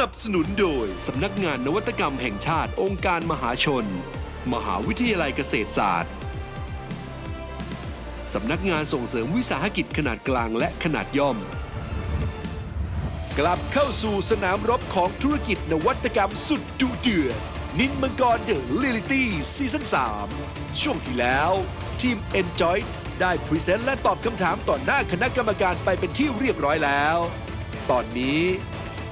นับสนุนโดย สำนักงานนวัตกรรมแห่งชาติองค์การมหาชน มหาวิทยาลัยเกษตรศาสตร์ สำนักงานส่งเสริมวิสาหกิจขนาดกลางและขนาดย่อม กลับเข้าสู่สนามรบของธุรกิจนวัตกรรมสุดดุเดือดนินมังกรเดอะลิลิตี้ซีซั่น3ช่วงที่แล้วทีม Enjoy ได้พรีเซนต์และตอบคำถามต่อหน้าคณะกรรมการไปเป็นที่เรียบร้อยแล้ว ตอนนี้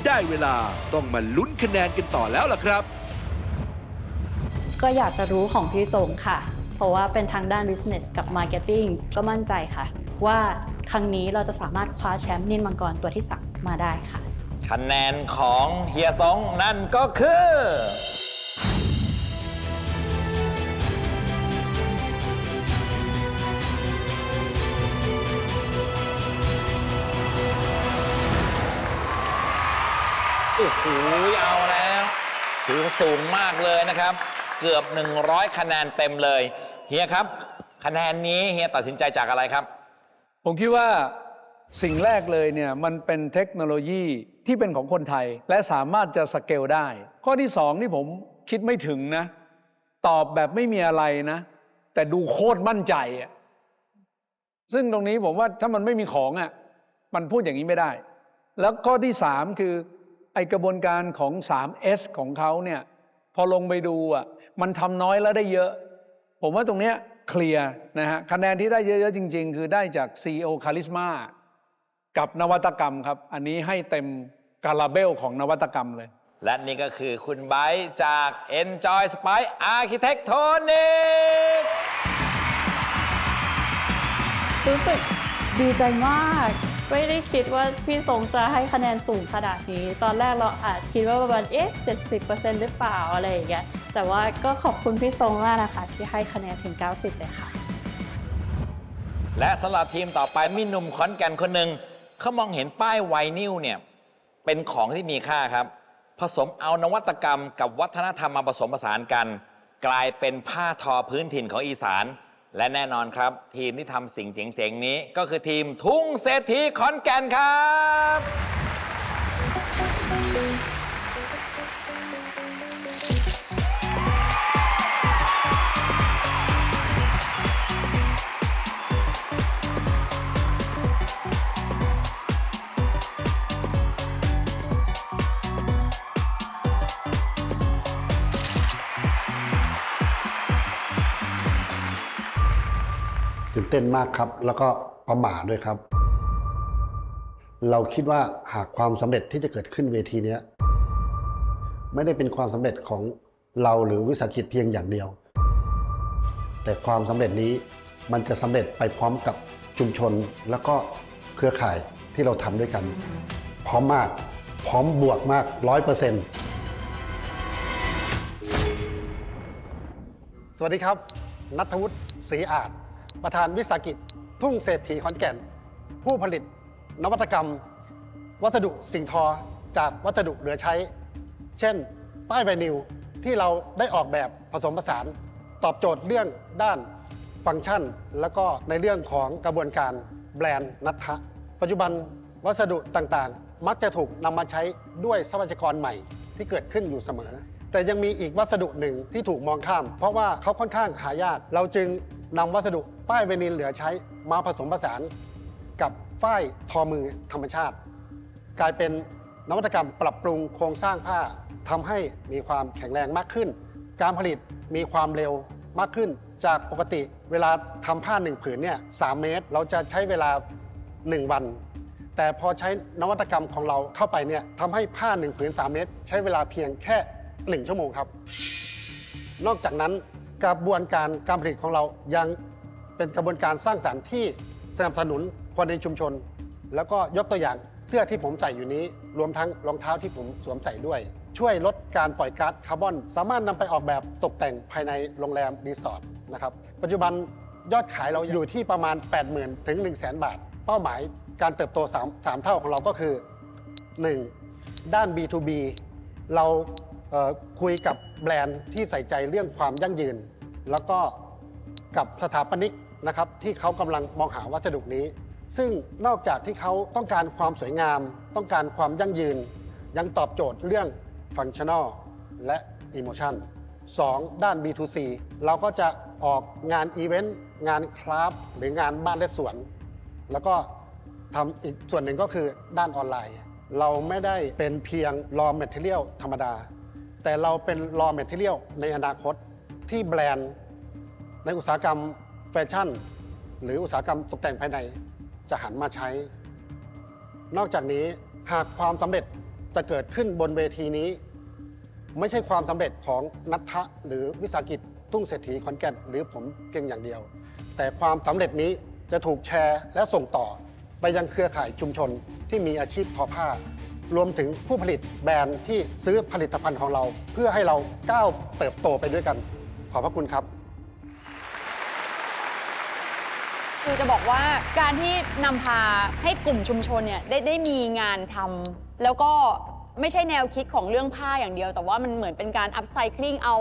ได้เวลาต้องมาลุ้นคะแนนกันต่อแล้วล่ะครับ ก็อยากจะรู้ของพี่ตรงค่ะ เพราะว่าเป็นทางด้าน business กับ marketing ก็มั่นใจค่ะ ว่าครั้งนี้เราจะสามารถคว้าแชมป์นินมังกรตัวที่สักมาได้ค่ะ คะแนนของเฮียซงนั่นก็คือ อ้โหเอาแล้วถือสูงมากเลยนะครับ เกือบ 100 คะแนนเต็มเลยเฮียครับ คะแนนนี้เฮียตัดสินใจจากอะไรครับ ผมคิดว่าสิ่งแรกเลยเนี่ยมันเป็นเทคโนโลยีที่เป็นของคนไทย และสามารถจะสเกลได้ ข้อที่สองที่ผมคิดไม่ถึงนะ ตอบแบบไม่มีอะไรนะ แต่ดูโคตรมั่นใจอะซึ่งตรงนี้ผมว่าถ้ามันไม่มีของอะมันพูดอย่างนี้ไม่ได้ แล้วข้อที่สามคือ ไอกระบวนการของ 3S ของเขาเนี่ยพอลงไปดูอะมันทำน้อยแล้วได้เยอะ ผมว่าตรงเนี้ยเคลียร์นะฮะคะแนนที่ได้เยอะๆจริง ๆ คือได้จาก CEO คาริสมากับนวัตกรรมครับ อันนี้ให้เต็มกาลาเบลของนวัตกรรมเลย และนี่ก็คือคุณไบร์ทจาก Enjoy Spice Architectonic รู้สึกดีใจมาก ไม่ได้คิดว่าพี่สงจะให้คะแนนสูงขนาดนี้ ตอนแรกเราอาจคิดว่าประมาณเอ๊ะ70%หรือเปล่าอะไรอย่างเงี้ย แต่ว่าก็ขอบคุณพี่ทรงมากนะคะ ที่ให้คะแนนถึง 90 เลยค่ะ และสำหรับทีมต่อไปมีหนุ่มขอนแก่นคนหนึ่งเขามองเห็นป้ายไวนิลเนี่ยเป็นของที่มีค่าครับ ผสมเอานวัตกรรมกับวัฒนธรรมมาผสมผสานกัน กลายเป็นผ้าทอพื้นถิ่นของอีสาน และแน่นอนครับ ทีมที่ทำสิ่งเจ๋งๆนี้ก็คือทีมทุ่งเศรษฐีขอนแก่นครับ ตื่นเต้นมากครับ แล้วก็ประหม่าด้วยครับ เราคิดว่าหากความสำเร็จที่จะเกิดขึ้นเวทีนี้ไม่ได้เป็นความสำเร็จของเราหรือวิสาหกิจเพียงอย่างเดียว แต่ความสำเร็จนี้มันจะสำเร็จไปพร้อมกับชุมชนแล้วก็เครือข่ายที่เราทำด้วยกัน พร้อมมาก พร้อมบวกมากร้อยเปอร์เซ็นต์สวัสดีครับ นัทวุฒิศรีอาจ ประธานวิสาหกิจ ทุ่งเศรษฐีขอนแก่น ผู้ผลิต นวัตกรรม วัสดุสิ่งทอจากวัสดุเหลือใช้ เช่น ป้ายไวนิลที่เราได้ออกแบบผสมผสาน ตอบโจทย์เรื่องด้านฟังก์ชัน แล้วก็ในเรื่องของกระบวนการแบรนด์นัททะปัจจุบันวัสดุต่างๆ มักจะถูกนำมาใช้ด้วยทรัพยากรใหม่ที่เกิดขึ้นอยู่เสมอ แต่ยังมีอีกวัสดุหนึ่งที่ถูกมองข้าม เพราะว่าเขาค่อนข้างหายาก เราจึงนำวัสดุ ป้ายเวนิลเหลือใช้มาผสมผสานกับฝ้ายทอมือธรรมชาติ กลายเป็นนวัตกรรมปรับปรุงโครงสร้างผ้าทำให้มีความแข็งแรงมากขึ้น การผลิตมีความเร็วมากขึ้น จากปกติเวลาทำผ้าหนึ่งผืนเนี่ยสเมตร เราจะใช้เวลา 1 วัน แต่พอใช้นวัตกรรมของเราเข้าไปเนี่ยทำให้ผ้าหนึ่งผืน 3 เมตร ใช้เวลาเพียงแค่ 1 ชั่วโมงครับ นอกจากนั้นกระบวนการการผลิตของเรายัง เป็นกระบวนการสร้างสรรค์ที่สนับสนุนคนในชุมชน แล้วก็ยกตัวอย่างเสื้อที่ผมใส่อยู่นี้ รวมทั้งรองเท้าที่ผมสวมใส่ด้วย ช่วยลดการปล่อยก๊าซคาร์บอน สามารถนำไปออกแบบตกแต่งภายในโรงแรมรีสอร์ทนะครับปัจจุบันยอดขายเราอยู่ที่ประมาณ 80,000 ถึง 1 0 0 0 0แบาท เป้าหมายการเติบโต3 3เท่าของเราก็คือ 1. ด้าน B2B เราเอ่อคุยกับแบรนด์ที่ใส่ใจเรื่องความยั่งยืน แล้วก็กับสถาปนิก นะครับที่เขากำลังมองหาวัสดุนี้ ซึ่งนอกจากที่เขาต้องการความสวยงาม ต้องการความยั่งยืน ยังตอบโจทย์เรื่องฟังชั่น a ลและอิโมชัน2ด้าน B2C เราก็จะออกงานอีเวนต์งานคราฟต์หรืองานบ้านและสวน แล้วก็ทำอีกส่วนหนึ่งก็คือด้านออนไลน์ เราไม่ได้เป็นเพียง raw material ธรรมดา แต่เราเป็น raw material ในอนาคตที่แบรนด์ในอุตสาหกรรม แฟชั่น หรืออุตสาหกรรมตกแต่งภายในจะหันมาใช้ นอกจากนี้หากความสำเร็จจะเกิดขึ้นบนเวทีนี้ ไม่ใช่ความสำเร็จของนัททะหรือวิสาหกิจทุ่งเศรษฐีขอนแก่นหรือผมเพียงอย่างเดียว แต่ความสำเร็จนี้จะถูกแชร์และส่งต่อ ไปยังเครือข่ายชุมชนที่มีอาชีพทอผ้า รวมถึงผู้ผลิตแบรนด์ที่ซื้อผลิตภัณฑ์ของเรา เพื่อให้เราก้าวเติบโตไปด้วยกัน ขอบพระคุณครับ คือจะบอกว่าการที่นำพาให้กลุ่มชุมชนเนี่ยได้ได้มีงานทำแล้วก็ไม่ใช่แนวคิดของเรื่องผ้าอย่างเดียว แต่ว่ามันเหมือนเป็นการอัพไซคลิงเอา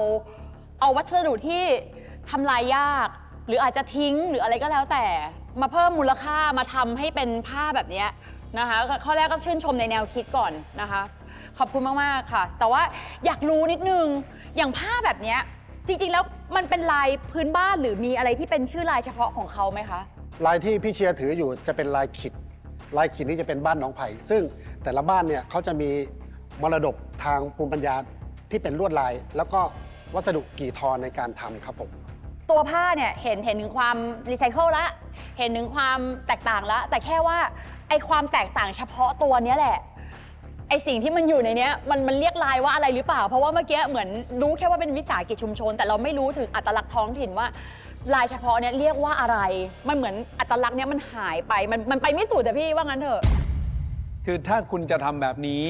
เอาวัสดุที่ทำลายยาก หรืออาจจะทิ้งหรืออะไรก็แล้วแต่ มาเพิ่มมูลค่ามาทำให้เป็นผ้าแบบนี้นะคะข้อแรกก็ชื่นชมในแนวคิดก่อนนะคะ ขอบคุณมาก ๆ ค่ะ แต่ว่าอยากรู้นิดนึงอย่างผ้าแบบนี้ จริง ๆ แล้วมันเป็นลายพื้นบ้านหรือมีอะไรที่เป็นชื่อลายเฉพาะของเขาไหมคะ ลายที่พี่เชียร์ถืออยู่จะเป็นลายขิด ลายขิดนี้จะเป็นบ้านหนองไผ่ซึ่งแต่ละบ้านเนี่ยเขาจะมีมรดกทางภูมิปัญญาที่เป็นลวดลาย แล้วก็วัสดุกี่ทอในการทำครับผม ตัวผ้าเนี่ยเห็นเห็นถึงความรีไซเคิลละเห็นถึงความแตกต่างละแต่แค่ว่าไอความแตกต่างเฉพาะตัวเนี้ยแหละ ไอสิ่งที่มันอยู่ในเนี้ยมันมันเรียกลายว่าอะไรหรือเปล่า เพราะว่าเมื่อกี้เหมือนรู้แค่ว่าเป็นวิสาหกิจชุมชน แต่เราไม่รู้ถึงอัตลักษณ์ท้องถิ่นว่า ลายเฉพาะเนี้ยเรียกว่าอะไร มันเหมือนอัตลักษณ์เนี้ยมันหายไปมันมันไปไม่สุดอะพี่ว่างั้นเถอะ คือถ้าคุณจะทำแบบนี้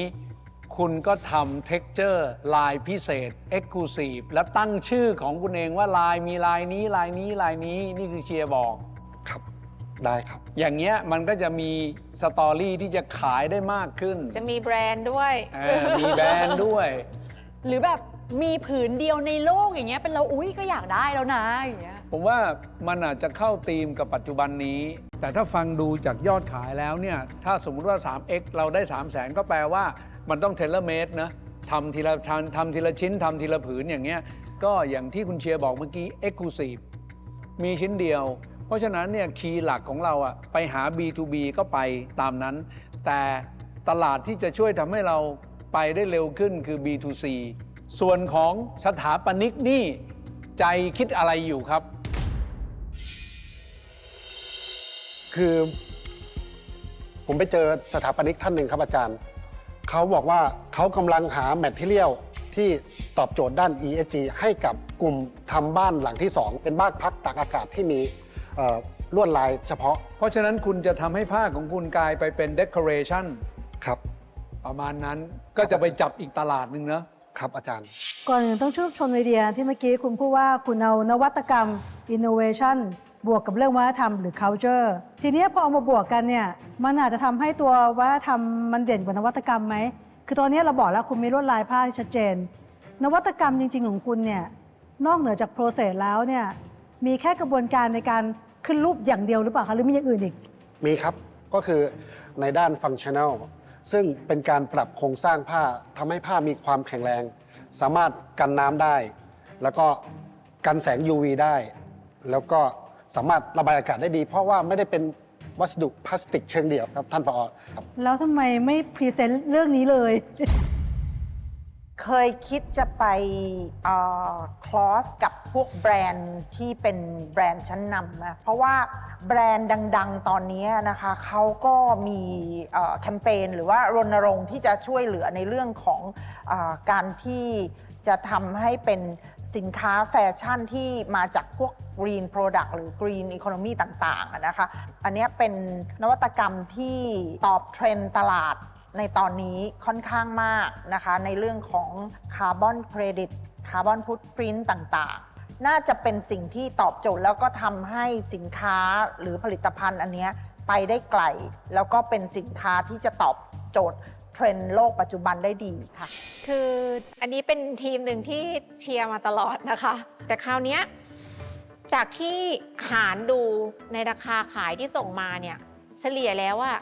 คุณก็ทำ texture ลายพิเศษ exclusive และตั้งชื่อของคุณเองว่าลายมีลายนี้ลายนี้ลายนี้นี่คือเชียร์บอก ได้ครับ อย่างเงี้ยมันก็จะมีสตอรี่ที่จะขายได้มากขึ้นจะมีแบรนด์ด้วย เออมีแบรนด์ด้วย หรือแบบมีผืนเดียวในโลกอย่างเงี้ยเป็นเราอุ้ยก็อยากได้แล้วนะอย่างเงี้ยผมว่ามันอาจจะเข้าธีมกับปัจจุบันนี้ แต่ถ้าฟังดูจากยอดขายแล้วเนี่ย ถ้าสมมุติว่า 3x เราได้ 3 0 0แสนก็แปลว่ามันต้องเทเลเมตรนะทำทีละทำทำทีละชิ้นทำทีละผืนอย่างเงี้ย ก็อย่างที่คุณเชียร์บอกเมื่อกี้ Exclusive มีชิ้นเดียว เพราะฉะนั้นเนี่ยคีย์หลักของเราอะไปหา B2B ก็ไปตามนั้น แต่ตลาดที่จะช่วยทำให้เราไปได้เร็วขึ้นคือ B2C ส่วนของสถาปนิกนี่ใจคิดอะไรอยู่ครับ คือ ผมไปเจอสถาปนิกท่านหนึ่งครับอาจารย์ เขาบอกว่าเขากำลังหาแมทเทียลที่ตอบโจทย์ด้าน ESG ให้กับกลุ่มทำบ้านหลังที่ 2 เป็นบ้านพักตากอากาศที่มี ลวดลายเฉพาะเพราะฉะนั้นคุณจะทำให้ผ้าของคุณกลายไปเป็น decoration ครับ ประมาณนั้นก็จะไปจับอีกตลาดหนึ่งนะครับอาจารย์ ก่อนอื่นต้องชื่นชมไอเดียที่เมื่อกี้คุณพูดว่าคุณเอานวัตกรรม innovation บวกกับเรื่องวัฒนธรรมหรือ culture ทีเนี้ยพอเอามาบวกกันเนี่ยมันอาจจะทำให้ตัววัฒนธรรมมันเด่นกว่านวัตกรรมไหม คือตอนนี้เราบอกแล้วคุณมีลวดลายผ้าที่ชัดเจน นวัตกรรมจริง ๆ ของคุณเนี่ยนอกเหนือจาก process แล้วเนี่ย มีแค่กระบวนการในการขึ้นรูปอย่างเดียวหรือเปล่าคะหรือมีอย่างอื่นอีก มีครับ ก็คือในด้านฟังชั่น a ลซึ่งเป็นการปรับโครงสร้างผ้าทำให้ผ้ามีความแข็งแรง สามารถกันน้ำได้ แล้วก็กันแสง UV ได้ แล้วก็สามารถระบายอากาศได้ดี เพราะว่าไม่ได้เป็นวัสดุพลาสติกเชิงเดี่ยวครับท่านผอครับ แล้วทำไมไม่พรีเซนต์เรื่องนี้เลย เคยคิดจะไปคลอสกับพวกแบรนด์ที่เป็นแบรนด์ชั้นนำนะเพราะว่าแบรนด์ดัง ๆ ตอนนี้นะคะเขาก็มีแคมเปญหรือว่ารณรงค์ที่จะช่วยเหลือในเรื่องของอการที่จะทำให้เป็นสินค้าแฟชั่นที่มาจากพวก Green Product หรือ Green Economy ต่าง ๆ นะคะ อันนี้เป็นนวัตกรรมที่ตอบเทรนด์ตลาด ในตอนนี้ค่อนข้างมากนะคะ ในเรื่องของคาร์บอนเครดิตคาร์บอนฟุตปรินต์ต่างๆ น่าจะเป็นสิ่งที่ตอบโจทย์แล้วก็ทำให้สินค้าหรือผลิตภัณฑ์อันเนี้ยไปได้ไกล แล้วก็เป็นสินค้าที่จะตอบโจทย์เทรนด์โลกปัจจุบันได้ดีค่ะ คืออันนี้เป็นทีมหนึ่งที่เชียร์มาตลอดนะคะ แต่คราวเนี้ยจากที่หารดูในราคาขายที่ส่งมาเนี่ยเฉลี่ยแล้วอะ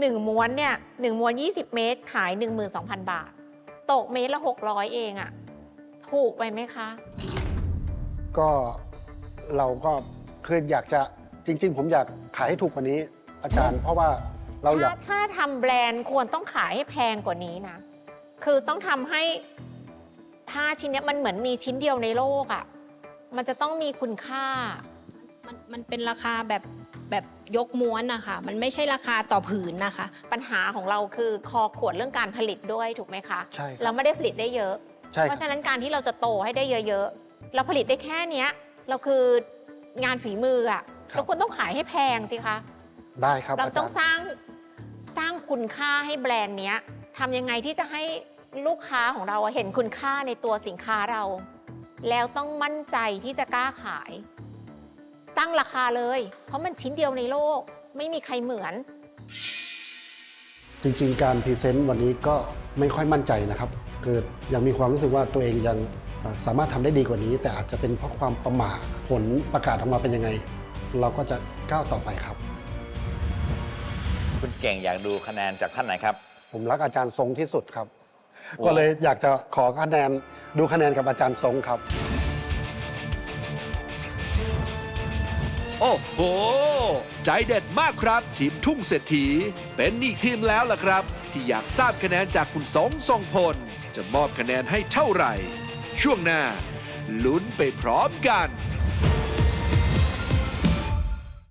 1ม้วนเนี่ยหนึ่งม้วน 20 เมตร ขาย 12,000 บาท ตกเมตรละ 600 เองอะถูกไปไหมคะ ก็เราก็คืออยากจะจริง ๆ ผมอยากขายให้ถูกกว่านี้ อาจารย์ เพราะว่าเราอยาถ้ากถ้าทำแบรนด์ควรต้องขายให้แพงกว่านี้นะ คือต้องทำให้ผ้าชิ้นเนี้ยมันเหมือนมีชิ้นเดียวในโลกอะ่ะมันจะต้องมีคุณค่า มันมันเป็นราคาแบบแบบ ยกม้วนนะคะมันไม่ใช่ราคาต่อผืนนะคะ ปัญหาของเราคือคอขวดเรื่องการผลิตด้วยถูกไหมคะใช่ครับเราไม่ได้ผลิตได้เยอะ ใช่คเพรับราะฉะนั้นการที่เราจะโตให้ได้เยอะๆ เราผลิตได้แค่เนี้ยเราคืองานฝีมืออะ่ะเราควรต้องขายให้แพงสิคะ ได้ครับเราอาต้จาองรย์ สร้างสร้างคุณค่าให้แบรนด์เนี้ยทำยังไงที่จะให้ลูกค้าของเราอะเห็นคุณค่าในตัวสินค้าเรา แล้วต้องมั่นใจที่จะกล้าขาย ตั้งราคาเลย เพราะมันชิ้นเดียวในโลก ไม่มีใครเหมือน จริงๆ การพรีเซนต์วันนี้ก็ไม่ค่อยมั่นใจนะครับ เกิดยังมีความรู้สึกว่าตัวเองยังเอ่อสามารถทำได้ดีกว่านี้ แต่อาจจะเป็นเพราะความประมาทผลประกาศออกมาเป็นยังไง เราก็จะก้าวต่อไปครับ คุณเก่งอยากดูคะแนนจากท่านไหนครับ ผมรักอาจารย์ทรงที่สุดครับโอ้ก็เลยอยากจะขอคะแนนดูคะแนนกับอาจารย์ทรงครับ โห ใจเด็ดมากครับ ทีมทุ่งเศรษฐี เป็นอีกทีมแล้วล่ะครับ ที่อยากทราบคะแนนจากคุณสองทรงพล จะมอบคะแนนให้เท่าไหร่ ช่วงหน้า ลุ้นไปพร้อมกัน